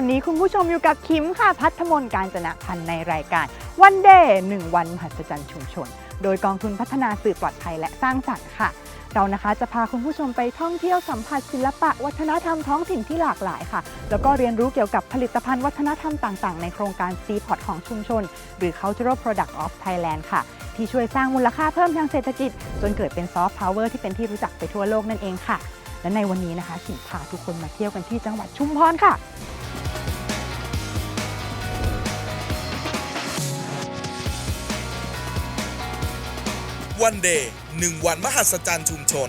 อนนี้คุณผู้ชมอยู่กับคิมค่ะพัฒมนการจนะพันธ์ในรายการวันเดย์หนึ่งวันมหัศจรรย์ชุมชน โดยกองทุนพัฒนาสื่อปลอดภัยและสร้างสรรค์ค่ะ เรานะคะจะพาคุณผู้ชมไปท่องเที่ยวสัมผัสศิลปะ วัฒนธรรมท้องถิ่นที่หลากหลายค่ะ แล้วก็เรียนรู้เกี่ยวกับผลิตภัณฑ์วัฒนธรรมต่างๆ ในโครงการ c p o t ของชุมชน หรือ Cultural Product of Thailand ค่ะ ที่ช่วยสร้างมูลค่าเพิ่มทางเศรษฐกิจ จนเกิดเป็นซอฟต์พาวเวอร์ที่เป็นที่รู้จักไปทั่วโลกนั่นเองค่ะและในวันนี้นะคะสิงพาทุกคนมาเที่ยวกันที่จังหวัดชุมพรค่ะ วันเดย์หนึ่งวันมหัศจรรย์ชุมชน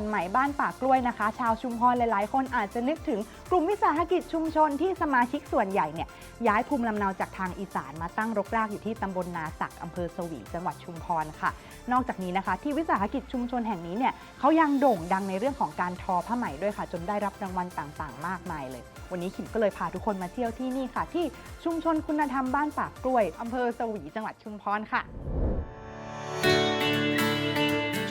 นไหมบ้านป่ากล้วยนะคะ ชาวชุมพรหลาย ๆ คนอาจจะนึกถึงกลุ่มวิสาหกิจชุมชนที่สมาชิกส่วนใหญ่เนี่ยย้ายภูมิลำเนาจากทางอีสานมาตั้งรกรากอยู่ที่ตำบลนาสักอำเภอสวีจังหวัดชุมพรค่ะ นอกจากนี้นะคะ ที่วิสาหกิจชุมชนแห่งนี้เนี่ยเขายังโด่งดังในเรื่องของการทอผ้าไหมด้วยค่ะ จนได้รับรางวัลต่าง ๆ มากมายเลย วันนี้ขิมก็เลยพาทุกคนมาเที่ยวที่นี่ค่ะ ที่ชุมชนคุณธรรมบ้านป่ากล้วยอำเภอสวีจังหวัดชุมพรค่ะ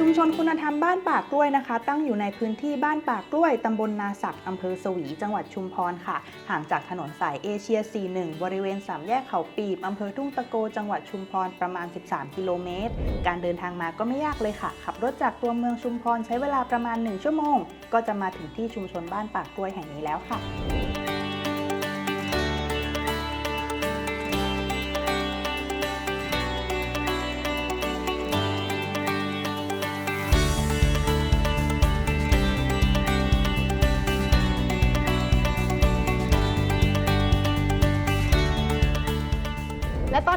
ชุมชนคุณธรรมบ้านป่ากล้วยนะคะ ตั้งอยู่ในพื้นที่บ้านป่ากล้วย ตำบลนาสักอำเภอสวี จังหวัดชุมพรค่ะ ห่างจากถนนสายเอเชีย 41 บริเวณสามแยกเขาปีบอำเภอทุ่งตะโก จังหวัดชุมพร ประมาณ 13 กิโลเมตร การเดินทางมาก็ไม่ยากเลยค่ะ ขับรถจากตัวเมืองชุมพรใช้เวลาประมาณ 1 ชั่วโมง ก็จะมาถึงที่ชุมชนบ้านป่ากล้วยแห่งนี้แล้วค่ะ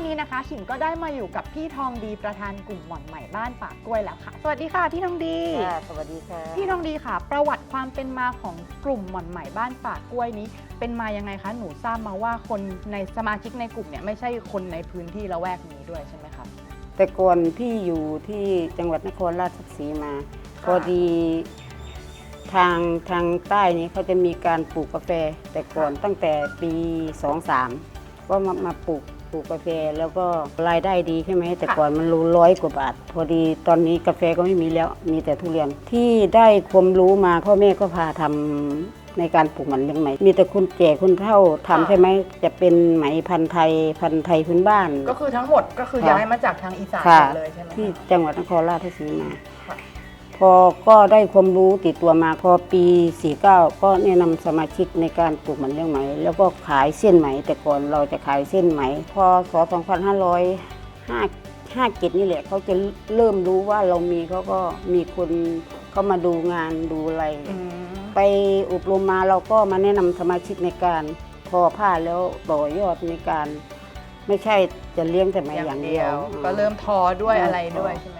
อนนี้นะคะขิมก็ได้มาอยู่กับพี่ทองดีประธานกลุ่มหม่อนใหม่บ้านป่ากล้วยแล้วค่ะ สวัสดีค่ะพี่ทองดี ค่ะสวัสดีค่ะพี่ทองดีค่ะ ประวัติความเป็นมาของกลุ่มหม่อนใหม่บ้านป่ากล้วยนี้ เป็นมายังไงคะหนูทราบมาว่าคนในสมาชิกในกลุ่มเนี่ยไม่ใช่คนในพื้นที่ละแวกนี้ด้วยใช่ไหมคะ แต่ก่อนพี่อยู่ที่จังหวัดนครราชสีมาพอดีทางทางใต้นี้เขาจะมีการปลูกกาแฟ แต่ก่อนตั้งแต่ปี 23 ก็มามาปลูก ปลูกกาแฟแล้วก็รายได้ดีใช่ไหมแต่ก่อนมันรู้ร้อยกว่าบาท พอดีตอนนี้กาแฟก็ไม่มีแล้วมีแต่ทุเรียนที่ได้ความรู้มาพ่อแม่ก็พาทำในการปลูกมันเลี้ยงไหม มีแต่คนแก่คนเฒ่าทำค่ะใช่ไหมจะเป็นไหมพันธุ์ไทยพันธุ์ไทยพื้นบ้าน ก็คือทั้งหมดก็คือค่ะย้ายมาจากทางอีสานค่ะหมดเลยใช่ไหมคะ ที่จังหวัดนครราชสีมาค่ะ พอก็ได้ความรู้ติดตัวมาพอปี 49 ก็แนะนำสมาชิกในการปลูกมันเลี้ยงไหม แล้วก็ขายเส้นไหม แต่ก่อนเราจะขายเส้นไหม พอศ2557นี่แหละเขาจะเริ่มรู้ว่าเรามีเขาก็มีคนเขามาดูงานดูอะไรอืมไปอบรมมาเราก็มาแนะนำสมาชิกในการทอผ้าแล้วต่อยอดในการ ไม่ใช่จะเลี้ยงแต่ไหมอย่างเดียว ก็เริ่มทอด้วยเริ่มอะไรด้วยทอใช่ไหมคะ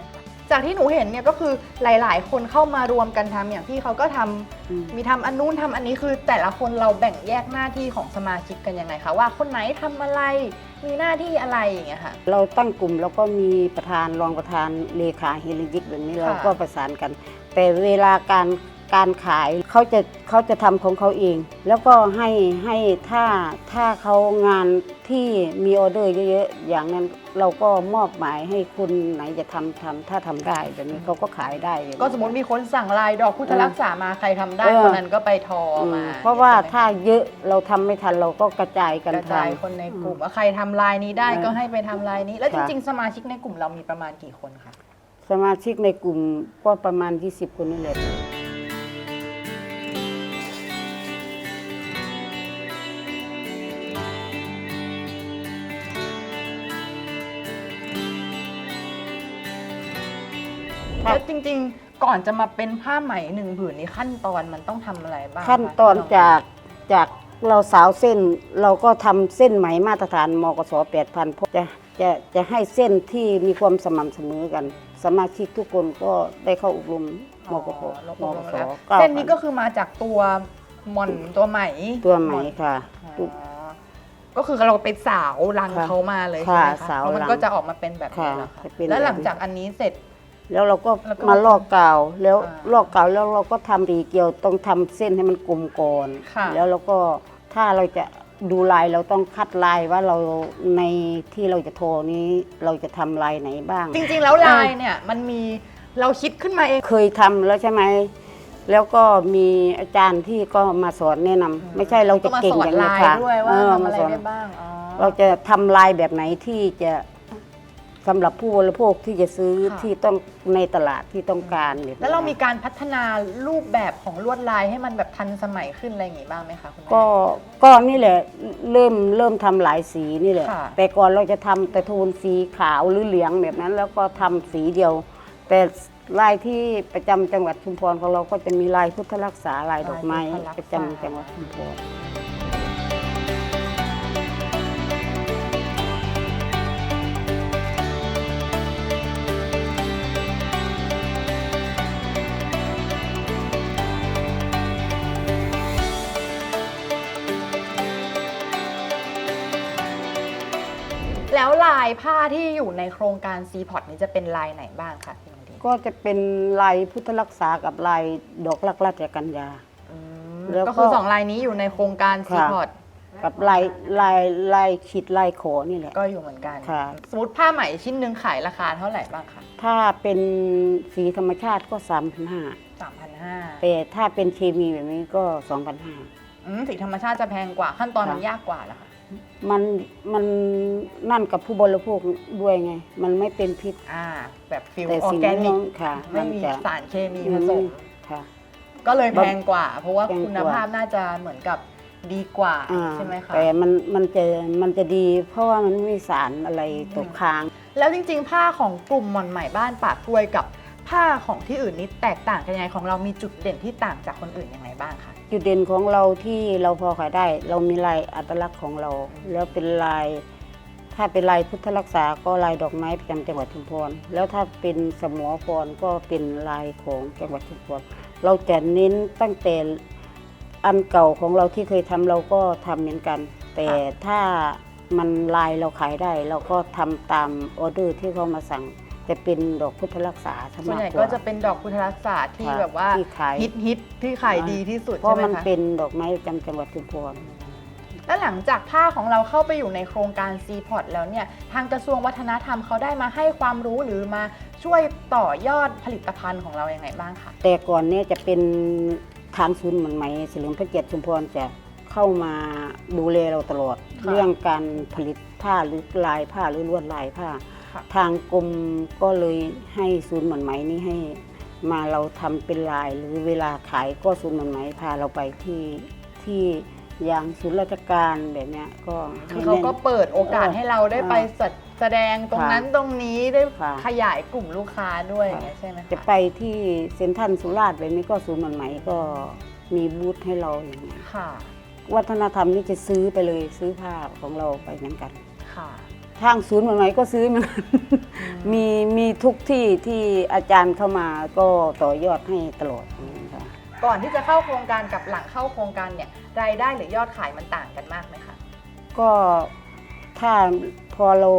จากที่หนูเห็นเนี่ยก็คือหลาย ๆ คนเข้ามารวมกันทำอย่างพี่เขาก็ทำอืม มีทำอันนู้นทำอันนี้คือ แต่ละคนเราแบ่งแยกหน้าที่ของสมาชิกกันยังไงคะว่าคนไหนทำอะไรมีหน้าที่อะไรอย่างเงี้ยค่ะ เราตั้งกลุ่มแล้วก็มีประธานรองประธานเลขาเฮลิยิกแบบนี้ค่ะเราก็ประสานกัน แต่เวลาการการขายเขาจะเขาจะทำของเขาเอง แล้วก็ให้ให้ถ้าถ้าเขางานที่มีออเดอร์เยอะๆอย่างนั้น เราก็มอบหมายให้คนไหนจะทำทำถ้าทำได้แบบนี้เขาก็ขายได้อย่างนี้ ก็สมมติมีคนสั่งลายดอกพุทธรักษามาใครทำได้เออ คนนั้นก็ไปทออืมมาเพราะว่าใช่ไหมถ้าเยอะเราทำไม่ทันเราก็กระจายกันกระจายทำคนในกลุ่มว่าใครทำลายนี้ได้เออก็ให้ไปทำลายนี้ แล้วจค่ะ ริงๆ สมาชิกในกลุ่มเรามีประมาณกี่คนคะ สมาชิกในกลุ่มก็ประมาณ 20 คนนี่แหละ แล้วจริงๆ ก่อนจะมาเป็นผ้าไหมหนึ่งผืนนี้ขั้นตอนมันต้องทำอะไรบ้างคะขั้นตอนจากจากเราสาวเส้นเราก็ทำเส้นไหมมาตรฐานมกส8,000เพราะจะจะจะให้เส้นที่มีความสม่ำเสมอกัน สมาชิกทุกคนก็ได้เข้าอบรมมกพอ๋อลงมลงกสแล้วก้าเส้นนี้พัก็คือมาจากตัวหม่อนตัวไหมตัวไหมค่ะ อ๋อก็คือเราไปสาวรังค่ะเขามาเลยค่ะใช่ไหมคะสาวแล้วมันรังก็จะออกมาเป็นแบบนี้ค่ะเหรอคะจะเป็น แล้วหลังแบบนี้จากอันนี้เสร็จ แล้วเราก็แล้วก็มาลอกกาวแล้วอ่าลอกกาวแล้วเราก็ทำรีเกลียวต้องทำเส้นให้มันกลมก่อนค่ะ แล้วเราก็ถ้าเราจะดูลายเราต้องคัดลายว่าเราในที่เราจะโทรนี้เราจะทำลายไหนบ้าง จริงๆ แล้วลายเนี่ยมันมีเราคิดขึ้นมาเอง เคยทำแล้วใช่ไหม แล้วก็มีอาจารย์ที่ก็มาสอนแนะนำไม่ใช่เราจะเก่งอย่างนี้นี้ค่ะด้วยว่าเออทำมาอะไรสอนได้บ้างอ๋อ เราจะทำลายแบบไหนที่จะ สำหรับผู้บริโภคที่จะซื้อค่ะ ที่ต้องในตลาดที่ต้องการแบบนี้แล้วเรามีการพัฒนารูปแบบของลวดลายให้มันแบบทันสมัยขึ้นอะไรอย่างงี้บ้างไหมคะคุณแม่ ก็ก็นี่แหละเริ่มเริ่มทำหลายสีนี่แหละ ค่ะ แต่ก่อนเราจะทำแต่โทนสีขาวหรือเหลืองแบบนั้น แล้วก็ทำสีเดียว แต่ลายที่ประจำจังหวัดชุมพรของเราก็จะมีลายพุทธรักษาลายดอกไม้ลายพุทธรักษา ประจำจังหวัดชุมพรายผ้าที่อยู่ในโครงการซีพอตนี้จะเป็นลายไหนบ้างคะพี่นงดีก็จะเป็นลายพุทธรักษากับลายดอกลักราชกัญญา อืมแล้วก็ ก็คือสองลายนี้อยู่ในโครงการซีค่ะพอตกับลายลายลายขีดลายขอนี่แหละ ก็อยู่เหมือนกัน ค่ะ สมมติผ้าไหมชิ้นหนึ่งขายราคาเท่าไหร่บ้างคะถ้าเป็นสีธรรมชาติก็3,500 สามพันห้าแต่ถ้าเป็นเคมีแบบนี้ก็ 2,500สีธรรมชาติจะแพงกว่าขั้นตอนมันค่ะ ยากกว่าเหรอคะ มันมันนั่นกับผู้บริโภคด้วยไง มันไม่เป็นพิษ อ่า แบบฟิลแต่ออสิ่งร์แกที่นิน้กองค่ะไม่มีนจะสารเคมีผสม ค่ะ ก็เลยแพงกว่า เพราะว่าแพงกว่า คุณภาพน่าจะเหมือนกับดีกว่าอ่าใช่ไหมคะ แต่มันมันจะมันจะดี เพราะว่ามันไม่มีสารอะไรตกค้าง แล้วจริงๆ ผ้าของกลุ่มหม่อนไหมบ้านปากกล้วยกับผ้าของที่อื่นนี้แตกต่างกันยังไงของเรามีจุดเด่นที่ต่างจากคนอื่นยังไงบ้างคะ จุดเด่นของเราที่เราพอขายได้ เรามีลายอัตลักษณ์ของเรา แล้วเป็นลาย ถ้าเป็นลายพุทธรักษาก็ลายดอกไม้ประจำจังหวัดชุมพรแล้วถ้าเป็นสมอพรก็เป็นลายของจังหวัดชุมพรเราจะเน้นตั้งแต่อันเก่าของเราที่เคยทำเราก็ทำเหมือนกัน แต่ถ้ามันลายเราขายได้ เราก็ทำตามออเดอร์ที่เขามาสั่ง จะเป็นดอกพุทธรักษาซะส่วนมากใหญ่กก็ว่า จะเป็นดอกพุทธรักษาที่ค่ะแบบว่าที่ขาย ฮิตฮิตที่ขายดีที่สุดเพราะใช่ไหมมันคะเป็นดอกไม้ประจำจังหวัดชุมพร แล้วหลังจากผ้าของเราเข้าไปอยู่ในโครงการ c p o t แล้วเนี่ยทางกระทรวงวัฒนธรรมเขาได้มาให้ความรู้หรือมาช่วยต่อยอดผลิตภัณฑ์ของเรายัางไงบ้างคะแต่ก่อนเนี่ยจะเป็นทางศูนย์เหมือนไหมเฉลิมพระเกียรติชุมพรจะเข้ามาดูแลเราตลอดค่ะเรื่องการผลิตผ้าหรือลายผ้าหรือลวดลายผ้า ค่ะทางกรมก็เลยให้ศูนย์เหมือนไหมนี้ให้มาเราทำเป็นลายหรือเวลาขายก็ศูนย์เหมือนไหมพาเราไปที่ที่อย่างศูนย์ราชการแบบเนี้ยก็คือให้เขาแน่นก็เปิดโอกาสเออให้เราได้ไปแสแสดงตรงค่ะนั้นตรงนี้ได้ค่ะ ขยายกลุ่มลูกค้าด้วยอค่ะย่างเงี้ยใช่ไหมคะจะไปที่เซ็นทรัลสุราษฎร์แบบนี้ก็ศูนย์เหมือนไหมก็มีบูธให้เราอย่างเงี้ยค่ะ วัฒนธรรมนี่จะซื้อไปเลยซื้อผ้าของเราไปเหมือนกัน ค่ะ ทางศูนย์เหมือนไหมก็ซื้อเหมือนกันมีมีทุกที่ที่อาจารย์เข้ามาก็ต่อยอดให้ตลอดอย่างนี้ค่ะก่อนที่จะเข้าโครงการกับหลังเข้าโครงการเนี่ยรายได้หรือยอดขายมันต่างกันมากไหมคะก็ถ้าพอเรา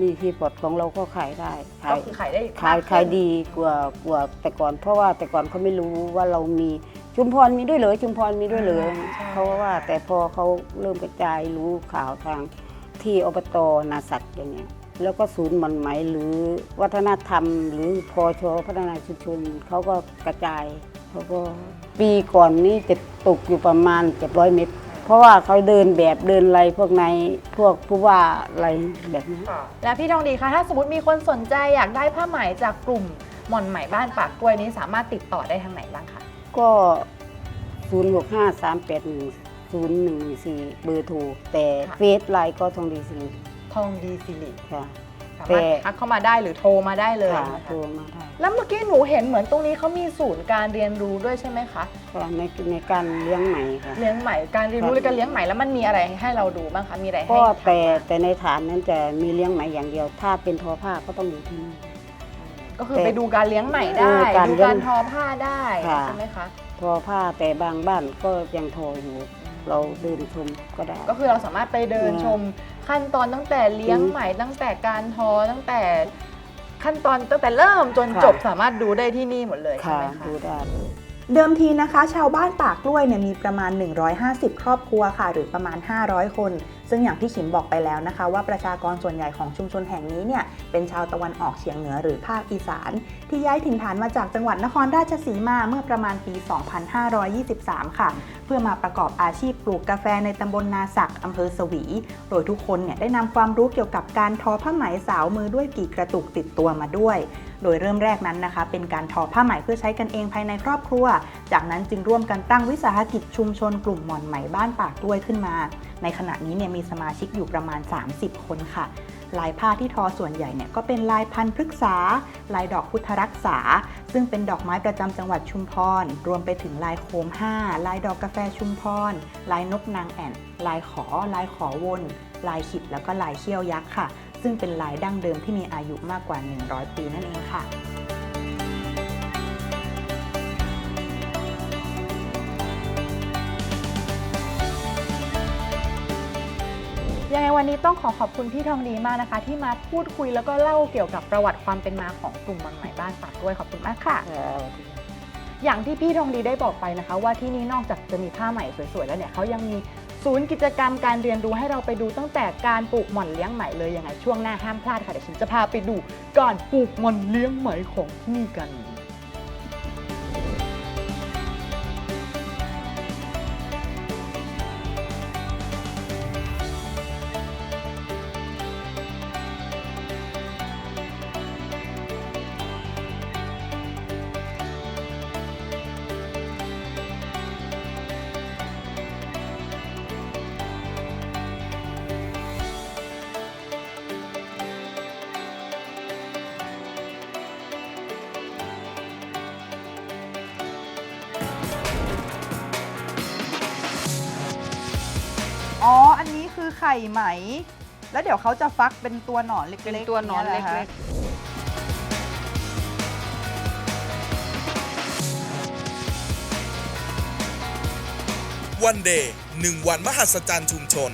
มีทีพอร์ตของเราก็ขายได้ขาก็ยคือขายได้ขายมกขึ้นขายดีกว่ากว่าแต่ก่อน เพราะว่าแต่ก่อนเขาไม่รู้ว่าเรามีชุมพรมีด้วยเหรอชุมพรมีด้วยเหรอเขาว่าแต่พอเขาเริ่มกระจายรู้ข่าวทาง ที่อบตนาศักดิ์อย่างเงี้ยแล้วก็ศูนย์หมันไหมหรือวัฒนธรรม หรือพอชพัฒนาชุมชนเขาก็กระจายเขาก็ปีก่อนนี้จะตกอยู่ประมาณเจ็ดร้อยเมตร เพราะว่าเขาเดินแบบเดินอะไรพวกในพวกผู้ว่าอะไรแบบนี้ แล้วพี่ทองดีคะถ้าสมมติมีคนสนใจอยากได้ผ้าไหมจากกลุ่มหม่อนไหมบ้านปากกล้วยนี้สามารถติดต่อได้ทางไหนบ้างคะก็ 0 6 5 3 8 1 0 1 4 เบอร์โทรแต่เฟซไลน์ก็ทองดีสิริทองดีสิริค่ะ สาแต่มารถทักเข้ามาได้หรือโทรมาได้เลยค่ะนะคะโทรมาได้แล้วเมื่อกี้หนูเห็นเหมือนตรงนี้เขามีศูนย์การเรียนรู้ด้วยใช่ไหมคะค่ะในในการเลี้ยงไหมค่ะ เลี้ยงไหมการเรียนรู้ครับหรือการเลี้ยงไหมแล้วมันมีอะไรให้เราดูบ้างคะมีอะไรให้ก็ทำแต่บ้างแต่ในฐานนั้นจะมีเลี้ยงไหมอย่างเดียว ถ้าเป็นทอผ้าก็ต้องอยู่ที่นี่ ก็คือแต่ไปดูการเลี้ยงไหมได้เออการดูเลี้ยงการทอผ้าได้ค่ะ ใช่ไหมคะ ทอผ้าแต่บางบ้านก็ยังทออยู่ เราเดินชมก็ได้ ก็คือเราสามารถไปเดินอืมชมขั้นตอนตั้งแต่เลี้ยงอืมไหมตั้งแต่การทอตั้งแต่ขั้นตอนตั้งแต่เริ่มจนค่ะจบสามารถดูได้ที่นี่หมดเลยใช่ค่ะไหมคะดูได้เดิมทีนะคะ ชาวบ้านปากกล้วยเนี่ยมีประมาณ 150 ครอบครัวค่ะ หรือประมาณ 500 คนซึ่งอย่างที่ขิมบอกไปแล้วนะคะ ว่าประชากรส่วนใหญ่ของชุมชนแห่งนี้เนี่ยเป็นชาวตะวันออกเฉียงเหนือหรือภาคอีสาน ที่ย้ายถิ่นฐานมาจากจังหวัดนครราชสีมาเมื่อประมาณปี 2523 ค่ะ เพื่อมาประกอบอาชีพปลูกกาแฟในตำบลนาศักอำเภอสวี โดยทุกคนเนี่ยได้นำความรู้เกี่ยวกับการทอผ้าไหมสาวมือด้วยกี่กระตุกติดตัวมาด้วย โดยเริ่มแรกนั้นนะคะ เป็นการทอผ้าไหมเพื่อใช้กันเองภายในครอบครัว จากนั้นจึงร่วมกันตั้งวิสาหกิจชุมชนกลุ่มหม่อนไหมบ้านปากกล้วยขึ้นมาในขณะนี้เนี่ยมีสมาชิกอยู่ประมาณ 30 คนค่ะ ลายผ้าที่ทอส่วนใหญ่เนี่ยก็เป็นลายพันธุ์พฤกษา ลายดอกพุทธรักษา ซึ่งเป็นดอกไม้ประจำจังหวัดชุมพร รวมไปถึงลายโคมห้าลายดอกกาแฟชุมพร ลายนกนางแอ่น ลายขอ ลายขอวน ลายขิดแล้วก็ลายเขี้ยวยักษ์ค่ะ ซึ่งเป็นลายดั้งเดิมที่มีอายุมากกว่า 100 ปีนั่นเองค่ะ ยังไงวันนี้ต้องขอขอบคุณพี่ทองดีมากนะคะ ที่มาพูดคุยแล้วก็เล่าเกี่ยวกับประวัติความเป็นมาของกลุ่มหม่อนไหมบ้านปากกล้วยขอบคุณมากค่ะ อย่างที่พี่ทองดีได้บอกไปนะคะ ว่าที่นี่นอกจากจะมีผ้าไหมสวยๆแล้วเนี่ยเขายังมีศูนย์กิจกรรมการเรียนรู้ให้เราไปดูตั้งแต่การปลูกหม่อนเลี้ยงไหมเลยยังไงช่วงหน้าห้ามพลาดค่ะเดี๋ยวฉันจะพาไปดูการปลูกหม่อนเลี้ยงไหมของที่นี่กัน ไข่ไหม แล้วเดี๋ยวเขาจะฟักเป็นตัวหนอนเล็กๆเป็นตัวหนอนเล็กวันเดย์หนึ่งวันมหัศจรรย์ชุมชน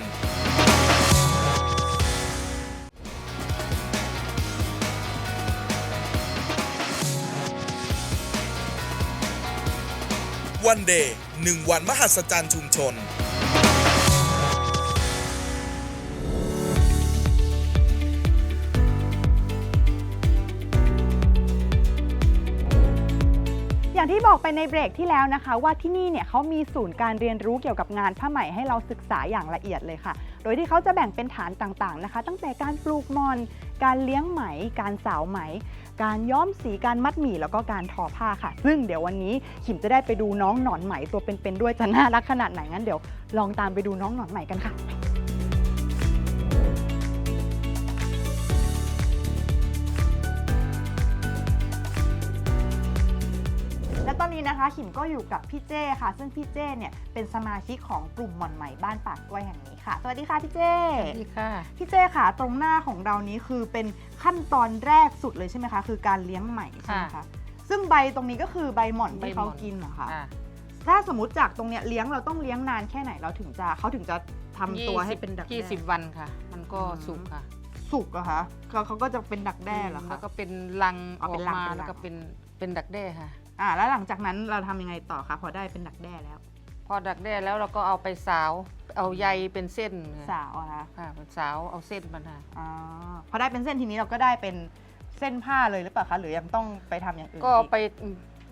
วันเดย์หนึ่งวันมหัศจรรย์ชุมชน อย่างที่บอกไปในเบรกที่แล้วนะคะ ว่าที่นี่เนี่ยเขามีศูนย์การเรียนรู้เกี่ยวกับงานผ้าไหมให้เราศึกษาอย่างละเอียดเลยค่ะ โดยที่เขาจะแบ่งเป็นฐานต่างๆนะคะ ตั้งแต่การปลูกมอน การเลี้ยงไหม การสาวไหม การย้อมสีการมัดหมี่แล้วก็การทอผ้าค่ะ ซึ่งเดี๋ยววันนี้ขิมจะได้ไปดูน้องหนอนไหมตัวเป็นๆด้วยจะน่ารักขนาดไหนงั้นเดี๋ยวลองตามไปดูน้องหนอนไหมกันค่ะ นนี้นะคะขิมก็อยู่กับพี่เจ้ค่ะ ซึ่งพี่เจ้เนี่ยเป็นสมาชิกของกลุ่มหม่อนไหมบ้านปากกล้วยแห่งนี้ค่ะ สวัสดีค่ะพี่เจ้สวัสดีค่ะ พี่เจ้ค่ะ ตรงหน้าของเรานี้คือเป็นขั้นตอนแรกสุดเลยใช่ไหมคะ คือการเลี้ยงไหมใช่ไหมคะค่ะซึ่งใบตรงนี้ก็คือใบหม่อนที่เขากินเหรอคะอะถ้าสมมติจากตรงเนี้ยเลี้ยงเราต้องเลี้ยงนานแค่ไหนเราถึงจะเขาถึงจะทำตัวให้เป็นดักยี่แด้สิบวันค่ะ มันก็อืมสุกค่ะสุกเหรอคะเขาเขาก็จะเป็นดักแด้เหรอแล้คะวก็เป็นรังออ๋ออเป็กนรังมาเป็นรังแล้วก็เป็นเป็นดักแด้ค่ะ อ่าแล้วหลังจากนั้นเราทำยังไงต่อคะพอได้เป็นดักแด้แล้ว พอดักแด้แล้วเราก็เอาไปสาว เอาใยเป็นเส้นค่ะสาวอะคะค่ะเป็นสาวเอาเส้นมันค่ะอ๋อพอได้เป็นเส้นทีนี้เราก็ได้เป็นเส้นผ้าเลยหรือเปล่าคะหรือยังต้องไปทำอย่างอื่นก็เอาอี ไป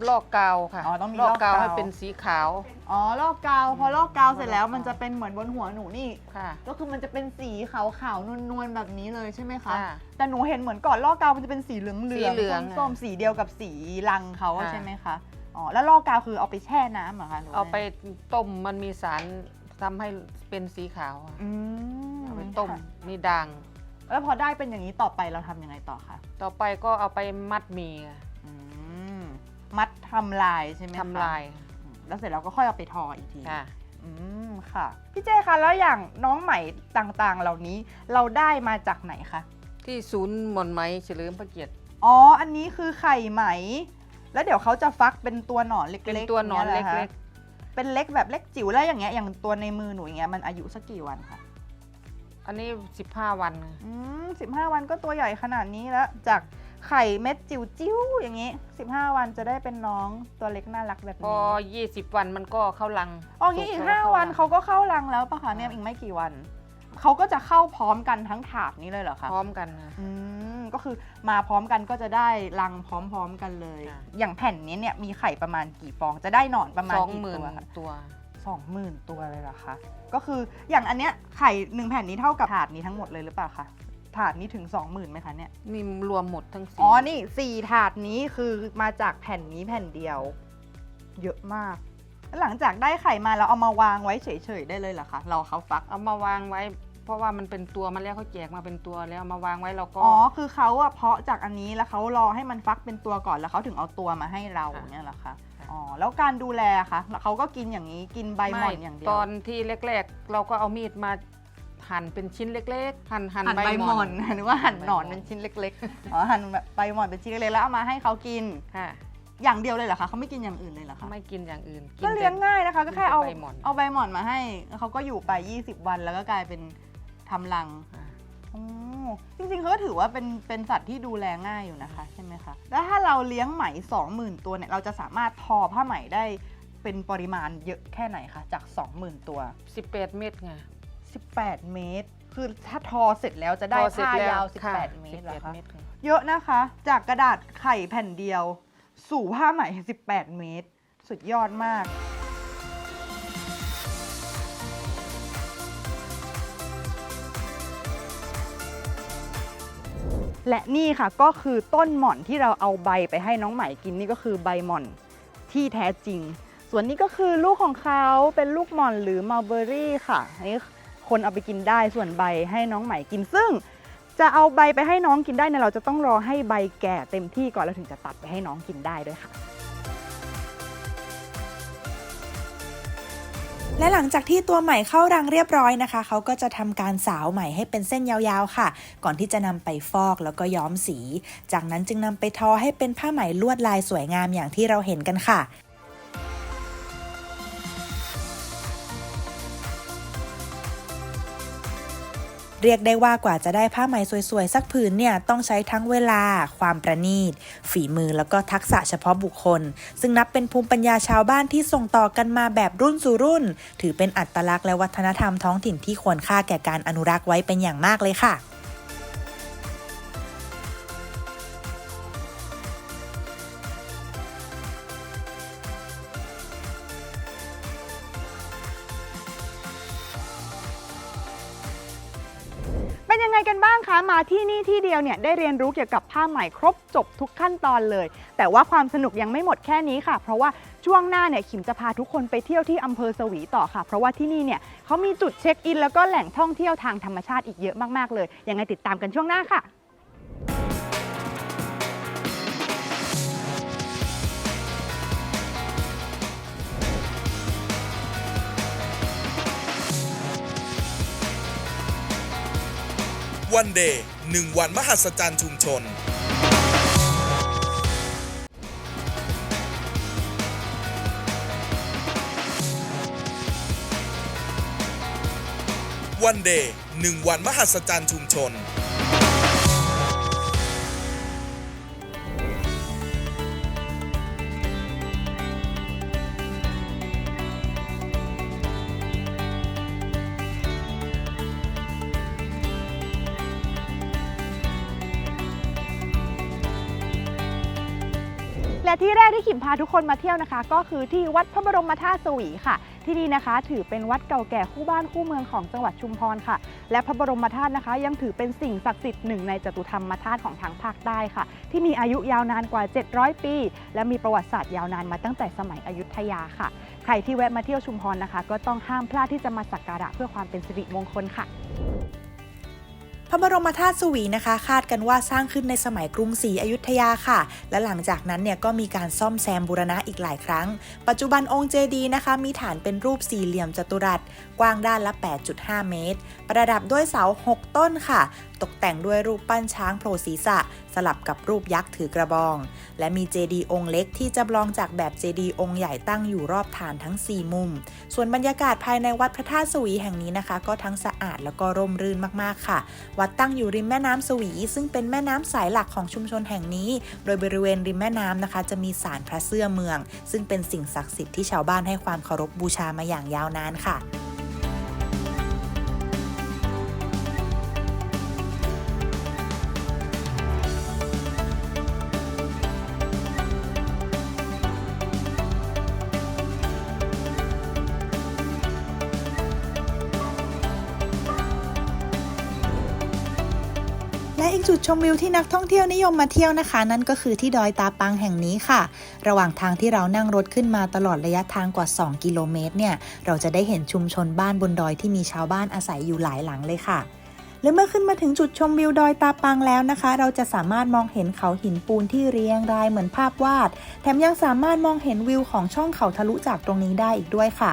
ลอกกาวค่ะอ๋อต้องมีลอกกาวลอกกาว ให้เป็นสีขาว อ๋อลอกกาวพอลอกกาวเสร็จแล้วมันจะเป็นเหมือนบนหัวหนูนี่ ค่ะ ก็คือมันจะเป็นสีขาวขาวๆนวลๆแบบนี้เลยใช่ไหมคะ ค่ะแต่หนูเห็นเหมือนก่อนลอกกาวมันจะเป็นสีเหลืองเหลืสีองเหลืองส้มๆสีเดียวกับสีรังเขาอะค่ะ ใช่ไหมคะอ๋อแล้วลอกกาวคือเอาไปแช่น้ำเหรอคะหรือว่เอาไปต้มมันมีสารทำให้เป็นสีขาวค่ะอืมเอาไปต้มค่ะมีด่างแล้วพอได้เป็นอย่างนี้ต่อไปเราทำยังไงต่อคะต่อไปก็เอาไปมัดหมีค่ะอื มมัดทำลายใช่ไหมคะทำลายอืมแล้วเสร็จเราก็ค่อยเอาไปทออีกที ค่ะ อืมค่ะ พี่เจคะแล้วอย่างน้องใหม่ต่างๆ เหล่านี้เราได้มาจากไหนคะที่ศูนย์หม่อนไหมเฉลิมพระเกียรติ อ๋อ อันนี้คือไข่ไหม แล้วเดี๋ยวเขาจะฟักเป็นตัวหนอนเล็กๆเป็นตัวหนอนย่างงี้ยหรเล็คะกเป็นเล็กแบบเล็กจิ๋วแล้วอย่างเงี้ยอย่างตัวในมือหนูอย่างเงี้ยมันอายุสักกี่วันคะๆอันนี้ 15 วันค่ะอืมสิบห้าวันก็ตัวใหญ่ขนาดนี้แล้วจาก ไข่เม็ดจิ๋วจิ๋วๆอย่างงี้สิบห้าวันจะได้เป็นน้องตัวเล็กน่ารักแบบพอนี้20วันมันก็เข้ารังอ๋องี้อีกสุห้าแล้วันรังเขาก็เข้ารังแล้วปะคะเนี่ยอีกไม่กี่วันเขาก็จะเข้าพร้อมกันทั้งถาดนี้เลยเหรอคะพร้อมกันค่ะอืมก็คือมาพร้อมกันก็จะได้รังพร้อมๆกันเลย ค่ะ อย่างแผ่นนี้เนี่ยมีไข่ประมาณกี่ฟองจะได้หนอนประมาณสองกี่หมื่นตัวคะตัว สองหมื่นตัวเลยเหรอคะก็คืออย่างอันเนี้ยไข่หนึ่งแผ่นนี้เท่ากับถาดนี้ทั้งหมดเลยหรือเปล่าคะ ถาดนี้ถึงสองหมื่นไหมคะเนี่ยนี่รวมหมดทั้งสี่อ๋อ นี่สี่ถาดนี้คือมาจากแผ่นนี้แผ่นเดียว เยอะมากแล้วหลังจากได้ไข่มาเราเอามาวางไว้เฉยๆได้เลยเหรอคะ เราเขาฟัก เอามาวางไว้ เพราะว่ามันเป็นตัวมาแล้วเขาแจกมาเป็นตัวแล้วเอามาวางไว้เราก็ อ๋อ คือเขาอะเพาะจากอันนี้แล้วเขารอให้มันฟักเป็นตัวก่อนแล้วเขาถึงเอาตัวมาให้เราค่ะเนี่ยเหรอคะ ค่ะ อ๋อ แล้วการดูแลคะแล้วเขาก็กินอย่างนี้ กินใบหม่อนอย่างเดียว ตอนที่แรก ๆ เราก็เอามีดมา หั่นเป็นชิ้นเล็กๆ หั่นหั่นหั่นใบใบหหม่ม่ออนนหรือว่าหั่นหนอนใบหม่อนเป็นชิ้นเล็กๆ อ๋อหั่นแบบใบหม่อนเป็นชิ้นเล็กๆแล้วเอามาให้เขากินค่ะ อย่างเดียวเลยเหรอคะเขาไม่กินอย่างอื่นเลยเหรอคะไม่กินอย่างอื่นก็เลี้ยงแต่ง่ายนะคะก็แค่เอากินแต่ใบหม่อน เอาใบหม่อนมาให้แล้วเขาก็อยู่ไป 20 วันแล้วก็กลายเป็นทำรังค่ะโอ้จริงๆเขาก็ถือว่าเป็นเป็นสัตว์ที่ดูแลง่ายอยู่นะคะใช่ไหมคะแล้วถ้าเราเลี้ยงไหม 20,000 ตัวเนี่ยเราจะสามารถทอผ้าไหมได้เป็นปริมาณเยอะแค่ไหนคะจาก 20,000 ตัว18เม็ดไง 18 เมตร คือถ้าทอเสร็จแล้วจะได้พอเสร็จผ้าแล้วยาว ค่ะ18 เมตรเหรอ18คะเม็ดค่ะ เยอะนะคะ จากกระดาษไข่แผ่นเดียว สู่ผ้าไหม 18 เมตร สุดยอดมาก และนี่ค่ะก็คือต้นหม่อนที่เราเอาใบไปให้น้องใหม่กินนี่ก็คือใบหม่อนที่แท้จริง ส่วนนี้ก็คือลูกของเขาเป็นลูกหม่อนหรือมัลเบอรี่ค่ะอันนี้ คนเอาไปกินได้ส่วนใบให้น้องใหม่กินซึ่ง จะเอาใบไปให้น้องกินได้เนี่ยเราจะต้องรอให้ใบแก่เต็มที่ก่อนแล้วถึงจะตัดไปให้น้องกินได้ด้วยค่ะ และหลังจากที่ตัวใหม่เข้ารังเรียบร้อยนะคะ เขาก็จะทำการสาวใหม่ให้เป็นเส้นยาวๆค่ะ ก่อนที่จะนำไปฟอกแล้วก็ย้อมสี จากนั้นจึงนำไปทอให้เป็นผ้าไหมลวดลายสวยงามอย่างที่เราเห็นกันค่ะ เรียกได้ว่ากว่าจะได้ผ้าไหมสวยๆ สักผืนเนี่ยต้องใช้ทั้งเวลา ความประณีต ฝีมือแล้วก็ทักษะเฉพาะบุคคล ซึ่งนับเป็นภูมิปัญญาชาวบ้านที่ส่งต่อกันมาแบบรุ่นสู่รุ่น ถือเป็นอัตลักษณ์และวัฒนธรรมท้องถิ่นที่ควรค่าแก่การอนุรักษ์ไว้เป็นอย่างมากเลยค่ะ ที่นี่ที่เดียวเนี่ยได้เรียนรู้เกี่ยวกับผ้าไหมครบจบทุกขั้นตอนเลย แต่ว่าความสนุกยังไม่หมดแค่นี้ค่ะ เพราะว่าช่วงหน้าเนี่ยขิมจะพาทุกคนไปเที่ยวที่อำเภอสวีต่อค่ะ เพราะว่าที่นี่เนี่ยเขามีจุดเช็คอิน แล้วก็แหล่งท่องเที่ยวทางธรรมชาติอีกเยอะมากๆเลยยังไงติดตามกันช่วงหน้าค่ะ วันเดย์หนึ่งวันมหัศจรรย์ชุมชน วันเดย์หนึ่งวันมหัศจรรย์ชุมชน ที่แรกที่ขิมพาทุกคนมาเที่ยวนะคะ ก็คือที่วัดพระบรมธาตุสวีค่ะ ที่นี่นะคะ ถือเป็นวัดเก่าแก่คู่บ้านคู่เมืองของจังหวัดชุมพรค่ะ และพระบรมธาตุนะคะ ยังถือเป็นสิ่งศักดิ์สิทธิ์หนึ่งในจตุธรรมธาตุของทางภาคใต้ค่ะ ที่มีอายุยาวนานกว่า 700 ปี และมีประวัติศาสตร์ยาวนานมาตั้งแต่สมัยอยุธยาค่ะ ใครที่แวะมาเที่ยวชุมพรนะคะ ก็ต้องห้ามพลาดที่จะมาสักการะเพื่อความเป็นสิริมงคลค่ะ พระบรมธาตุสวีนะคะ คาดกันว่าสร้างขึ้นในสมัยกรุงศรีอยุธยาค่ะ และหลังจากนั้นเนี่ยก็มีการซ่อมแซมบูรณะอีกหลายครั้ง ปัจจุบันองค์เจดีย์นะคะ มีฐานเป็นรูปสี่เหลี่ยมจัตุรัส กว้างด้านละ 8.5 เมตร ประดับด้วยเสา 6 ต้นค่ะ ตกแต่งด้วยรูปปั้นช้างโผล่ศีรษะ สลับกับรูปยักษ์ถือกระบอง และมีเจดีย์องค์เล็กที่จำลองจากแบบเจดีย์องค์ใหญ่ตั้งอยู่รอบฐานทั้ง 4 มุม ส่วนบรรยากาศภายในวัดพระธาตุสวีแห่งนี้นะคะ ก็ทั้งสะอาดแล้วก็ร่มรื่นมากๆค่ะ วัดตั้งอยู่ริมแม่น้ำสวี ซึ่งเป็นแม่น้ำสายหลักของชุมชนแห่งนี้ โดยบริเวณริมแม่น้ำนะคะ จะมีศาลพระเสื้อเมือง ซึ่งเป็นสิ่งศักดิ์สิทธิ์ที่ชาวบ้านให้ความเคารพบูชามาอย่างยาวนานค่ะ มวิวที่นักท่องเที่ยวนิยมมาเที่ยวนะคะ นั่นก็คือที่ดอยตาปังแห่งนี้ค่ะ ระหว่างทางที่เรานั่งรถขึ้นมาตลอดระยะทางกว่า 2 กิโลเมตรเนี่ยเราจะได้เห็นชุมชนบ้านบนดอยที่มีชาวบ้านอาศัยอยู่หลายหลังเลยค่ะและเมื่อขึ้นมาถึงจุดชมวิวดอยตาปังแล้วนะคะ เราจะสามารถมองเห็นเขาหินปูนที่เรียงรายเหมือนภาพวาด แถมยังสามารถมองเห็นวิวของช่องเขาทะลุจากตรงนี้ได้อีกด้วยค่ะ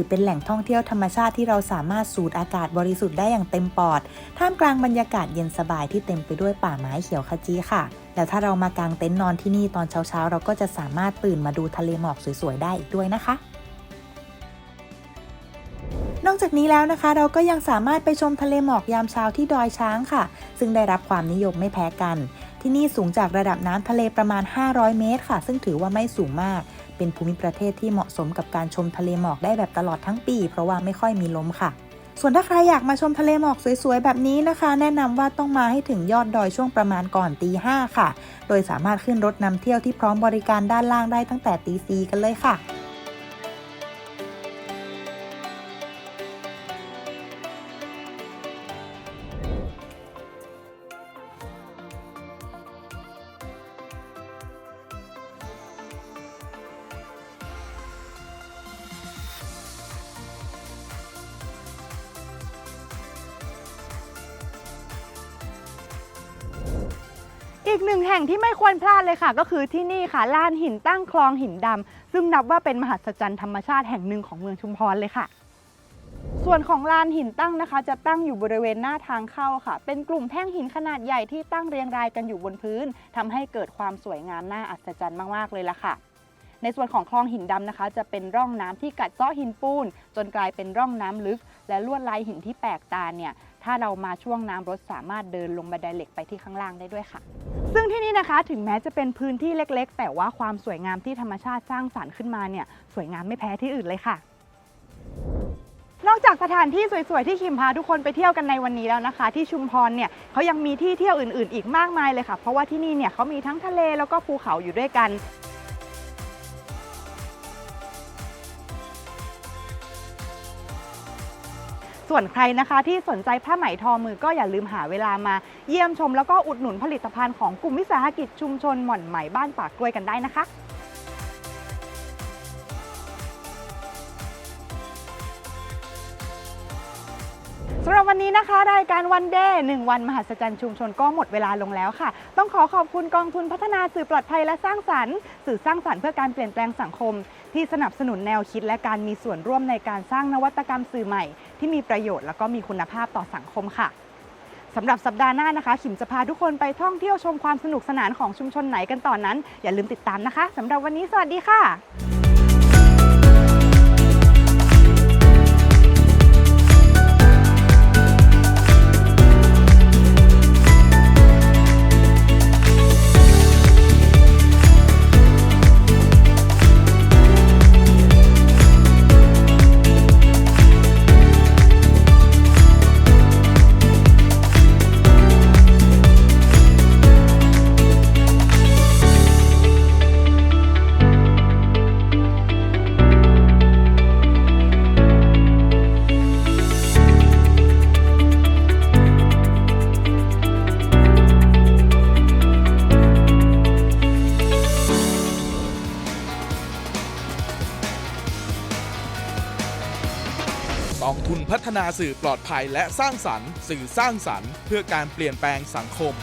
ถือเป็นแหล่งท่องเที่ยวธรรมชาติที่เราสามารถสูดอากาศบริสุทธิ์ได้อย่างเต็มปอด ท่ามกลางบรรยากาศเย็นสบายที่เต็มไปด้วยป่าไม้เขียวขจีค่ะ แล้วถ้าเรามากางเต็นท์นอนที่นี่ตอนเช้าๆ เราก็จะสามารถตื่นมาดูทะเลหมอกสวยๆ ได้อีกด้วยนะคะนอกจากนี้แล้วนะคะเราก็ยังสามารถไปชมทะเลหมอกยามเช้าที่ดอยช้างค่ะ ซึ่งได้รับความนิยมไม่แพ้กัน ที่นี่สูงจากระดับน้ำทะเลประมาณ 500 เมตรค่ะ ซึ่งถือว่าไม่สูงมาก เป็นภูมิประเทศที่เหมาะสมกับการชมทะเลหมอกได้แบบตลอดทั้งปี เพราะว่าไม่ค่อยมีลมค่ะ ส่วนถ้าใครอยากมาชมทะเลหมอกสวยๆ แบบนี้นะคะ แนะนำว่าต้องมาให้ถึงยอดดอยช่วงประมาณก่อนตีห้าค่ะ โดยสามารถขึ้นรถนำเที่ยวที่พร้อมบริการด้านล่างได้ตั้งแต่ตีสีกันเลยค่ะ ควรพลาดเลยค่ะ ก็คือที่นี่ค่ะลานหินตั้งคลองหินดำซึ่งนับว่าเป็นมหัศจรรย์ธรรมชาติแห่งหนึ่งของเมืองชุมพรเลยค่ะ ส่วนของลานหินตั้งนะคะ จะตั้งอยู่บริเวณหน้าทางเข้าค่ะ เป็นกลุ่มแท่งหินขนาดใหญ่ที่ตั้งเรียงรายกันอยู่บนพื้นทำให้เกิดความสวยงามน่าอัศจรรย์มากๆเลยล่ะค่ะในส่วนของคลองหินดำนะคะ จะเป็นร่องน้ำที่กัดเซาะหินปูน จนกลายเป็นร่องน้ำลึก และลวดลายหินที่แปลกตาเนี่ย ถ้าเรามาช่วงน้ำรถสามารถเดินลงบันไดเหล็กไปที่ข้างล่างได้ด้วยค่ะ ซึ่งที่นี่นะคะถึงแม้จะเป็นพื้นที่เล็กๆ แต่ว่าความสวยงามที่ธรรมชาติสร้างสรรค์ขึ้นมาเนี่ยสวยงามไม่แพ้ที่อื่นเลยค่ะ นอกจากสถานที่สวยๆที่คิมพาทุกคนไปเที่ยวกันในวันนี้แล้วนะคะ ที่ชุมพรเนี่ยเขายังมีที่เที่ยวอื่นๆ อีกมากมายเลยค่ะ เพราะว่าที่นี่เนี่ยเขามีทั้งทะเลแล้วก็ภูเขาอยู่ด้วยกัน ส่วนใครนะคะที่สนใจผ้าไหมทอมือก็อย่าลืมหาเวลามาเยี่ยมชม แล้วก็อุดหนุนผลิตภัณฑ์ของกลุ่มวิสาหกิจชุมชนหม่อนไหมบ้านปากกล้วยกันได้นะคะสำหรับวันนี้นะคะ รายการวันเดย์หนึ่งวันมหัศจรรย์ชุมชนก็หมดเวลาลงแล้วค่ะ ต้องขอขอบคุณกองทุนพัฒนาสื่อปลอดภัยและสร้างสรรค์ สื่อสร้างสรรค์เพื่อการเปลี่ยนแปลงสังคม ที่สนับสนุนแนวคิดและการมีส่วนร่วมในการสร้างนวัตกรรมสื่อใหม่ ที่มีประโยชน์แล้วก็มีคุณภาพต่อสังคมค่ะสำหรับสัปดาห์หน้านะคะ ขิมจะพาทุกคนไปท่องเที่ยวชมความสนุกสนานของชุมชนไหนกันต่อนนั้น อย่าลืมติดตามนะคะสำหรับวันนี้สวัสดีค่ะ สื่อปลอดภัยและสร้างสรรค์ สื่อสร้างสรรค์ เพื่อการเปลี่ยนแปลงสังคม